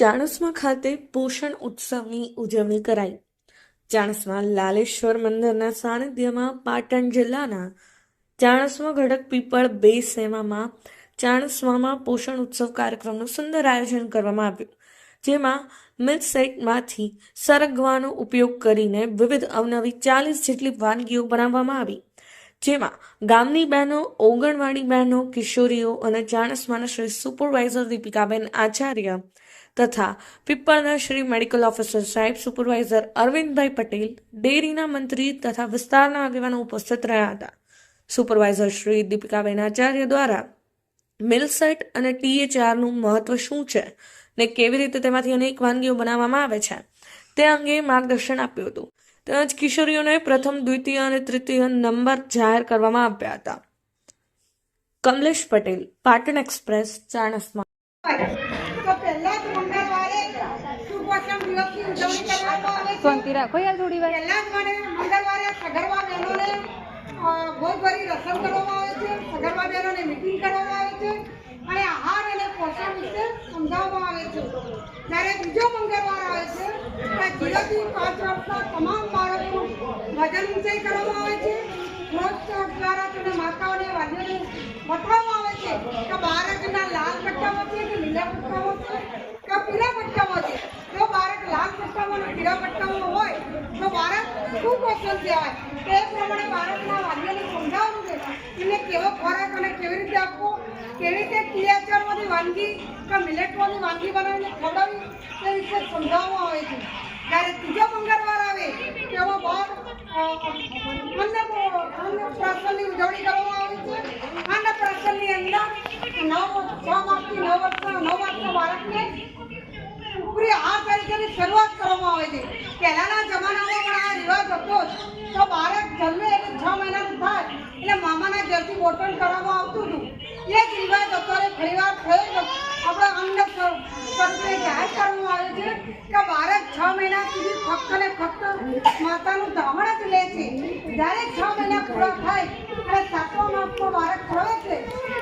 ચાણસ્મા ખાતે પોષણ ઉત્સવની ઉજવણી કરાઈ. ચાણસ્મા લાલેશ્વર મંદિરના સાનિધ્યમાં પાટણ જિલ્લાના ચાણસ્મા ગઢક પીપળ બે સેવામાં ચાણસ્મામાં પોષણ ઉત્સવ કાર્યક્રમનું સુંદર આયોજન કરવામાં આવ્યું. જેમાં મિલ્ક સેટમાંથી સરગવાનો ઉપયોગ કરીને વિવિધ અવનવી ચાલીસ જેટલી વાનગીઓ બનાવવામાં આવી. જેમાં ગામની બહેનો, ઓગણવાડી બહેનો, કિશોરીઓ અને ચાણસ્માના શ્રી સુપરવાઇઝર દીપિકાબેન આચાર્ય તથા પીપળના શ્રી મેડિકલ ઓફિસર સાહેબ સુપરવાઇઝર અરવિંદભાઈ પટેલ, ડેરીના મંત્રી તથા વિસ્તારના આગેવાનો ઉપસ્થિત રહ્યા હતા. સુપરવાઇઝર શ્રી દીપિકાબેન આચાર્ય દ્વારા મિલસેટ અને ટીએચઆરનું મહત્વ શું છે ને કેવી રીતે તેમાંથી અનેક વાનગીઓ બનાવવામાં આવે છે તે અંગે માર્ગદર્શન આપ્યું હતું. તેમજ કિશોરીઓને પ્રથમ, દ્વિતીય અને તૃતીય નંબર જાહેર કરવામાં આવ્યા હતા. કમલેશ પટેલ, પાટણ એક્સપ્રેસ, ચાણસ્મા તો પહેલા જ મંગળવારે સુપોષણ દિવસની ઉજવણી કરવામાં આવે છે શાંતિ રાખો યાર થોડી વાર. મંગળવારે સગર્ભા બહેનોને ભોજભરી રસમ કરવામાં આવે છે, સગર્ભા બહેનોને મીટિંગ કરવામાં આવે છે અને આહાર અને પોષણ વિશે સમજાવવામાં આવે છે. જ્યારે બીજો મંગળવાર આવે છે ત્યાં જીરોથી પાંચ વર્ષના તમામ બાળકનું વજન ઊંચાઈ કરવામાં આવે છે. રોજ દ્વારા તેને માતાઓને વાલીઓને બતાવવામાં આવે છે કે બાળકના લાલ પટ્ટામાં છે કે લીલા પટ્ટામાં છે કે પીળા પટ્ટામાં છે જો બાળક લાલ પટ્ટામાં અને પીળા પટ્ટામાં હોય તો બાળક કુપોષણ કહેવાય. તે પ્રમાણે બાળકના વાલીઓને સમજાવવાનું છે એને કેવો ખોરાક અને કેવી રીતે આપવો, કેવી રીતે ટીએચઆરમાંથી વાનગી કે મિલેટમાંથી વાનગી બનાવીને ખવડાવવી, તે વિશે સમજાવવામાં આવે છે. જ્યારે ત્રીજો મંગળવાર આવે તેમાં અન્ન અન્નપ્રાશનની ઉજવણી કરવામાં આવે છે. અન્નપ્રાશનની અંદર નવ, છ માસથી નવ વર્ષના નવ વર્ષના બાળકને ઉપરી આ તરીકેની શરૂઆત પહેલાના જમાનામાં પણ આ રિવાજ હતો તો બાળક જન્મે એટલે છ મહિનાનું થાય. એટલે મામાના ઘરથી બોટલ કરવામાં આવતું હતું. એ જ રિવાજ અત્યારે ફરીવાર થયો આપણા સ્વ- સ્વરૂપે જાહેર કરવામાં આવે છે કે બાળક છ મહિના સુધી ફક્ત ને ફક્ત માતાનું ધાવણ જ લે છે. જ્યારે છ મહિના પૂરા થાય અને સાતમા માસમાં બાળક પ્રવેશ છે,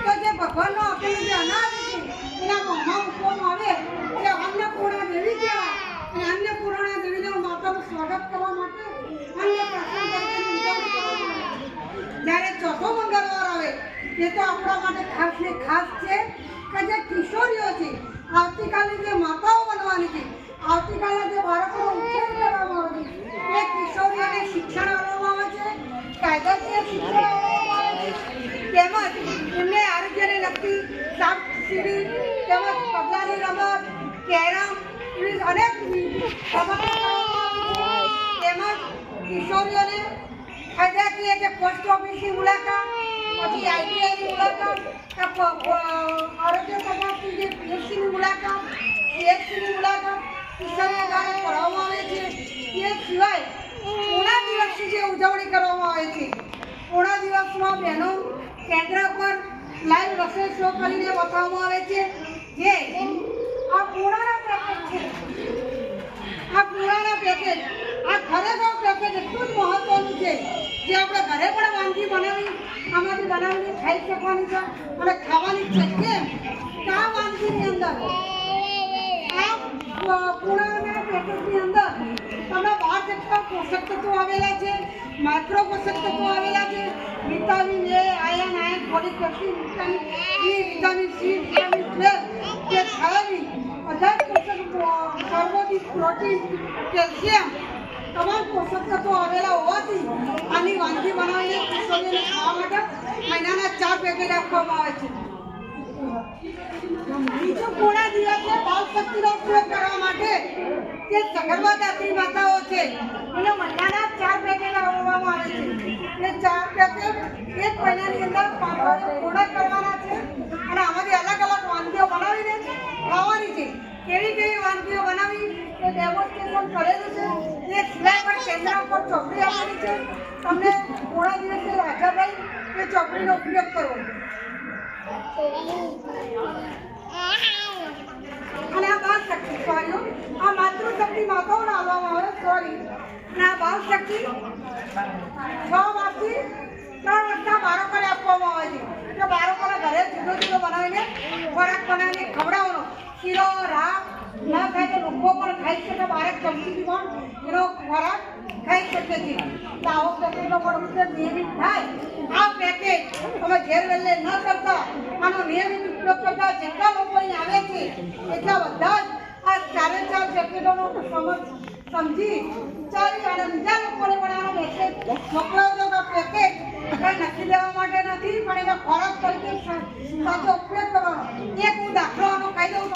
તો જે ભગવાનનો આપેલું જે અનાજ છે એના મોંમાં મૂકવામાં આવે એટલે અન્નપૂર્ણા દેવી કહેવાય અને અન્નપૂર્ણા દેવીના માતાનું સ્વાગત કરવા માટે અન્નપ્રાશન તરીકેની ઉજવણી કરવામાં આવે છે. જ્યારે ચોથો મંગળવાર આવે એ તો આપણા માટે ખાસ ને ખાસ છે કે જે કિશોરીઓ છે આવતીકાલે જે માતાઓ બનવાની છે આવતીકાલે જે બાળકોનો ઉછેર કરવામાં આવે છે, એ કિશોરીઓને શિક્ષણ આપવામાં આવે છે, કાયદાકીય શિક્ષણ આપવામાં આવે છે તેમજ એમને આરોગ્યને લગતી સાપ સીડી, તેમજ પગલાની રમત, કેરમ અનેક રમતો. તેમજ કિશોરીઓને કાયદાકીય જે પોસ્ટ ઓફિસની મુલાકાત, પછી આઈટીઆઈની મુલાકાત, કે આરોગ્ય તપાસની જે પીએચસીની મુલાકાત પીએચસીની મુલાકાત કિશોરીઓ દ્વારા કરાવવામાં આવે છે. એ સિવાય પૂર્ણા દિવસની જે ઉજવણી કરવામાં આવે છે. પૂર્ણા દિવસમાં બહેનો કેન્દ્ર પર લાઈવ રસોઈ શો કરીને બતાવવામાં આવે છે. જે આ પૂર્ણાના પેકેજ છે. આ પુરાણા પેકેજ પેકેજ એટલું જ મહત્વનું છે જે આપણે ઘરે પણ વાનગી બનાવી, આમાંથી બનાવીને ખાઈ શકવાની છે અને ખાવાની છે. કેમ? કે આ વાનગીની અંદર, આ પ- પુરાણા અંદર તમે બહાર જેટલા પોષક તત્વો આવેલા છે માઇક્રો પોષક તત્વો આવેલા છે, vitamin A iron iron folic acid vitamin E vitamin C vitamin twelve કે થાયમિન બધા જ પોષક કાર્બોદિત પ્રોટીન, કેલ્શિયમ તત્વો આવેલા હોવાથી આની વાનગી બનાવીને કિશોરીઓને ખાવા માટે મહિનાના ચાર પેકેટ આપવામાં આવે છે. બીજું પૂર્ણ દિવસે બાલ શક્તિનો ઉપયોગ કરવા માટે જે સગર્ભા દાત્રી માતાઓ છે, એને મહિનાના ચાર પેકેટ આપવામાં આવે છે. એ ચાર પેકેટ એક મહિનાની અંદર પાંચસો પૂર્ણ કરવાના છે અને આમાંથી અલગ અલગ વાનગીઓ બનાવીને ખાવાની છે કેવી કેવી વાનગીઓ બનાવી એ ડેમોન્સ્ટ્રેશન કરેલું છે. એ સિવાય પણ કેન્દ્ર પર ચોપડી આપવાની છે. તમને થોડા દિવસે રાજાભાઈ એ ચોપડીનો ઉપયોગ કરવો. અને આ બાળ શક્તિ સોરી આ માતૃશક્તિ માતાઓને આવવામાં આવે સોરી અને આ બાળ શક્તિ છ માસથી ત્રણ વર્ષના બાળકોને આપવામાં આવે છે. એટલે બાળકોને ઘરે જુદો જુદો બનાવીને ખોરાક બનાવીને ખવડાવવાનો. શીરો, રાખ ના તો લોકો પણ ખાઈ શકે બાળક ચમચીથી પણ એનો ખોરાક ખાઈ શકે છે. એટલે આવો પેકેજનો પણ ઉપયોગ નિયમિત થાય. આ પેકેટ તમે વેલે ન કરતા, આનો નિયમિત ઉપયોગ કરતા જેટલા લોકો અહીં આવે છે, એટલા બધા જ આ ચારે ચાર પેકેટોનો સમજ સમજી વિચારી અને બીજા લોકોને પણ આનો મેસેજ મોકલાવજો કે પેકેજ કંઈ નથી લેવા માટે નથી, પણ એનો ખોરાક તરીકે સાચો ઉપયોગ કરવાનો. એક હું દાખલો આનો કહી દઉં તો